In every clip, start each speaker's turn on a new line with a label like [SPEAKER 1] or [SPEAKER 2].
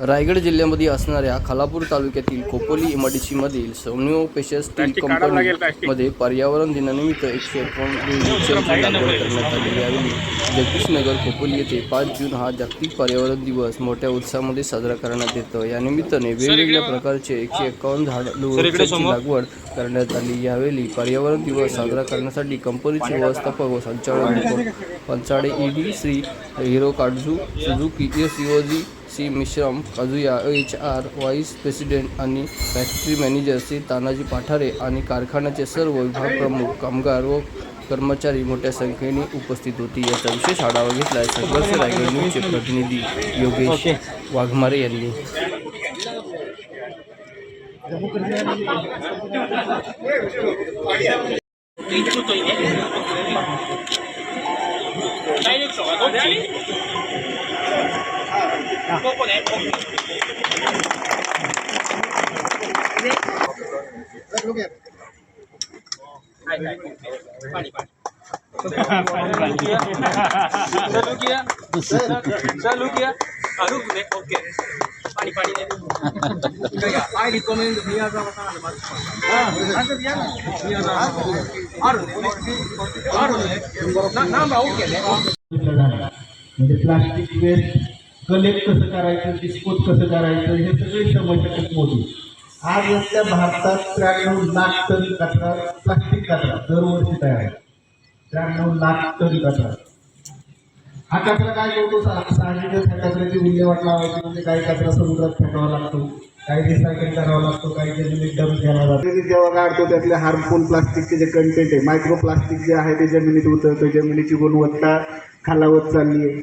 [SPEAKER 1] रायगड जिल्ह्यामध्ये असणाऱ्या खालापूर तालुक्यातील खोपोली एमआयडीसीमधील सोनिओ पेशर स्टील. कंपनीमध्ये पर्यावरण दिनानिमित्त एकशे एकोणवीस लागवड करण्यात आली यावेळी जगदीशनगर खोपोली येथे पाच जून हा जागतिक पर्यावरण दिवस मोठ्या उत्साहामध्ये साजरा करण्यात येतो. या निमित्ताने वेगवेगळ्या प्रकारचे एकशे एकावन्न झाड लागवड करण्यात आली. यावेळी पर्यावरण दिवस साजरा करण्यासाठी कंपनीचे व्यवस्थापक व संचालक Panchade ED Shri Hirokazu Suzuki S Yoji C मिश्रम Kazuya H R vice president आणि फॅक्टरी मॅनेजर श्री तानाजी पाठारे आणि कारखान्याचे सर्व विभाग प्रमुख कामगार व कर्मचारी मोठ्या संख्येने उपस्थित होती. याचा विशेष आढावा घेतला संघर्ष रायगड न्यूजचे प्रतिनिधी योगेश वाघमारे यांनी.
[SPEAKER 2] चालू किया चालू किया रुक ने ओके. पाणी पाणी दे आय रिकमेंड भैया का हां अंदर दिया ना भैया ना और और ना ना ओके
[SPEAKER 3] म्हणजे प्लास्टिक वेस्ट कलेक्ट कसं करायचं डिस्पोज कसं करायचं हे सगळे समस्या खूप मोठी आज आपल्या भारतात त्र्याण्णव लाख टन कचरा प्लास्टिक कचरा दरवर्षी तयार आहे. त्र्याण्णव लाख टन कचरा. हा कचरा काय करतो? साहजिकच ह्या कचऱ्याची विल्हेवाट लावायची म्हणजे काही कचरा समुद्रात फेकावा लागतो काही रिसायकल करावा लागतो काही जमिनीत डम्प केला जातो. जमिनीत जेव्हा काढतो त्यातले हार्मफुल प्लास्टिकचे जे कंटेंट आहे मायक्रो प्लास्टिक जे आहे ते जमिनीत उतरतं जमिनीची गुणवत्ता खालावत चालली आहे.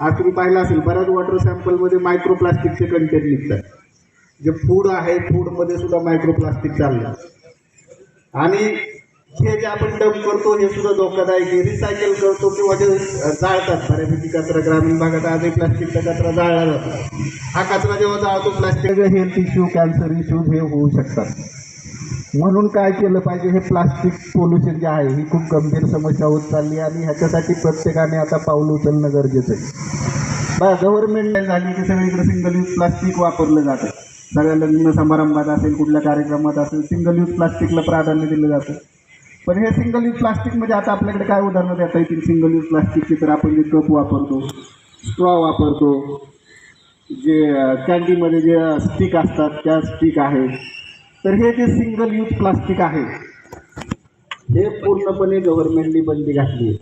[SPEAKER 3] आज तुम्ही पाहिलं असेल बऱ्याच वॉटर सॅम्पलमध्ये मायक्रो प्लास्टिकचे कंटेंट निघतात. जे फूड आहे फूडमध्ये सुद्धा मायक्रो प्लास्टिक चाललं. आणि हे जे आपण डंप करतो हे सुद्धा धोकादायक आहे. रिसायकल करतो किंवा जे जाळतात बऱ्यापैकी कचरा ग्रामीण भागात आजही प्लास्टिकचा कचरा जाळला जातो. हा कचरा जेव्हा जाळतो plastic health issue cancer issue हे होऊ शकतात. म्हणून काय केलं पाहिजे हे प्लास्टिक पोल्युशन जे आहे ही खूप गंभीर समस्या होत चालली आणि ह्याच्यासाठी प्रत्येकाने आता पाऊल उचलणं गरजेचं आहे. बा गव्हर्नमेंट झाली की सगळीकडे सिंगल यूज प्लास्टिक वापरलं जातं. सगळ्या लग्न समारंभात असेल कुठल्या कार्यक्रमात असेल सिंगल यूज प्लास्टिकला प्राधान्य दिलं जातं. पण हे सिंगल यूज प्लास्टिकमध्ये आता आपल्याकडे काय उदाहरणं देता येतील? सिंगल यूज प्लास्टिकची तर आपण जे कप वापरतो स्ट्रॉ वापरतो जे कॅन्टीमध्ये जे स्टिक असतात त्या स्टिक आहेत. तर हे जे सिंगल यूज प्लास्टिक आहे हे पूर्णपणे गव्हर्नमेंटने बंदी घातली आहे.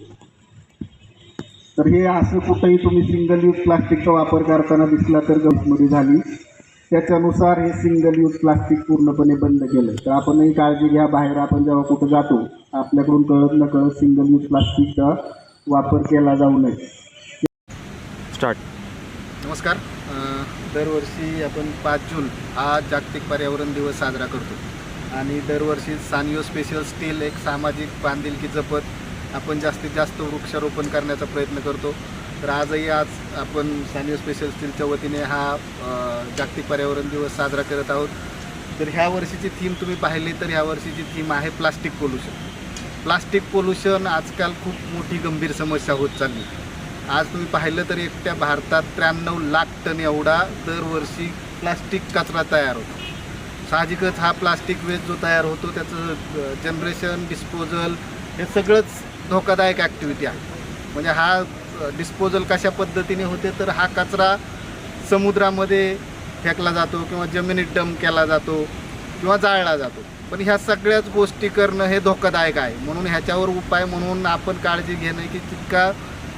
[SPEAKER 3] तर हे असं कुठंही तुम्ही सिंगल यूज प्लास्टिकचा वापर करताना दिसला तर गव्हर्नमेंटमध्ये झाली. त्याच्यानुसार हे सिंगल यूज प्लास्टिक पूर्णपणे बंद केलं. तर आपणही काळजी घ्या बाहेर आपण जेव्हा कुठं जातो आपल्याकडून कळत न कळत सिंगल यूज प्लास्टिकचा वापर केला जाऊ नये.
[SPEAKER 1] स्टार्ट
[SPEAKER 4] नमस्कार. दरवर्षी आपण पाच जून हा जागतिक पर्यावरण दिवस साजरा करतो. आणि दरवर्षी सानियो स्पेशल स्टील एक सामाजिक बांधिलकी जपत आपण जास्तीत जास्त वृक्षारोपण करण्याचा प्रयत्न करतो. तर आजही आज आपण सानियो स्पेशल स्टीलच्या वतीने हा जागतिक पर्यावरण दिवस साजरा करत आहोत. तर ह्या वर्षीची थीम तुम्ही पाहिली तर ह्या वर्षीची थीम आहे प्लास्टिक पोल्युशन. प्लास्टिक पोल्युशन आजकाल खूप मोठी गंभीर समस्या होत चालली. आज तुम्ही पाहिलं तर एकट्या भारतात त्र्याण्णव लाख टन एवढा दरवर्षी प्लास्टिक कचरा तयार होतो. साहजिकच हा प्लास्टिक वेस्ट जो तयार होतो त्याचं जनरेशन डिस्पोजल हे सगळंच धोकादायक ॲक्टिव्हिटी आहे. म्हणजे हा डिस्पोजल कशा पद्धतीने होते तर हा कचरा समुद्रामध्ये फेकला जातो किंवा जमिनीत डंप केला जातो किंवा जाळला जातो. पण ह्या सगळ्याच गोष्टी करणं हे धोकादायक आहे. म्हणून ह्याच्यावर उपाय म्हणून आपण काळजी घेणं की तितका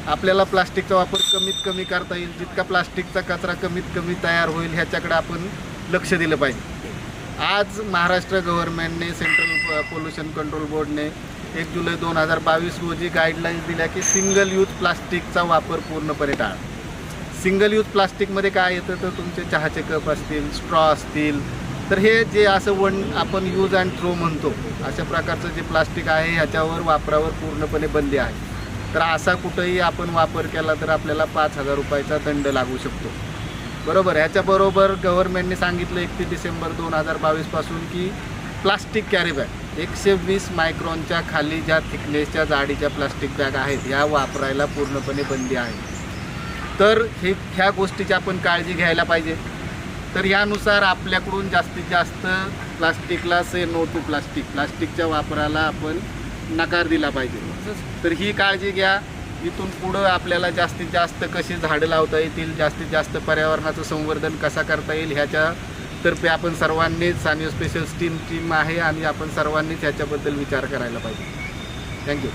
[SPEAKER 4] आपल्याला प्लास्टिकचा वापर कमीत कमी करता येईल जितका प्लास्टिकचा कचरा कमीत कमी तयार होईल ह्याच्याकडे आपण लक्ष दिलं पाहिजे. आज महाराष्ट्र गव्हर्नमेंटने सेंट्रल पोल्युशन कंट्रोल बोर्डने एक जुलै दोन हजार बावीस रोजी गाईडलाईन्स दिल्या की सिंगल यूज प्लास्टिकचा वापर पूर्णपणे टाळा. सिंगल यूज प्लास्टिकमध्ये काय येतं? तर तुमचे चहाचे कप असतील स्ट्रॉ असतील तर हे जे असं वन आपण यूज अँड थ्रो म्हणतो अशा प्रकारचं जे प्लास्टिक आहे ह्याच्यावर वापरावर पूर्णपणे बंदी आहे. तर असा कुठंही आपण वापर केला तर आपल्याला पाच हजार रुपयाचा दंड लागू शकतो. बरोबर? ह्याच्याबरोबर गव्हर्नमेंटने सांगितलं एकतीस डिसेंबर दोन हजार बावीसपासून की प्लास्टिक कॅरी बॅग एकशे वीस मायक्रॉनच्या खाली ज्या थिकनेसच्या जाडीच्या प्लास्टिक बॅग आहेत ह्या वापरायला पूर्णपणे बंदी आहे. तर हे ह्या गोष्टीची आपण काळजी घ्यायला पाहिजे. तर यानुसार आपल्याकडून जास्तीत जास्त प्लास्टिकला से नो टू प्लास्टिक प्लास्टिकच्या वापराला आपण नकार दिला पाहिजे. तर ही काळजी घ्या. इथून पुढं आपल्याला जास्तीत जास्त कशी झाडं लावता येतील जास्तीत जास्त पर्यावरणाचं संवर्धन कसा करता येईल ह्याच्या तर्फे आपण सर्वांनीच सानिओ स्पेशल टीम टीम आहे आणि आपण सर्वांनीच ह्याच्याबद्दल विचार करायला पाहिजे. थँक्यू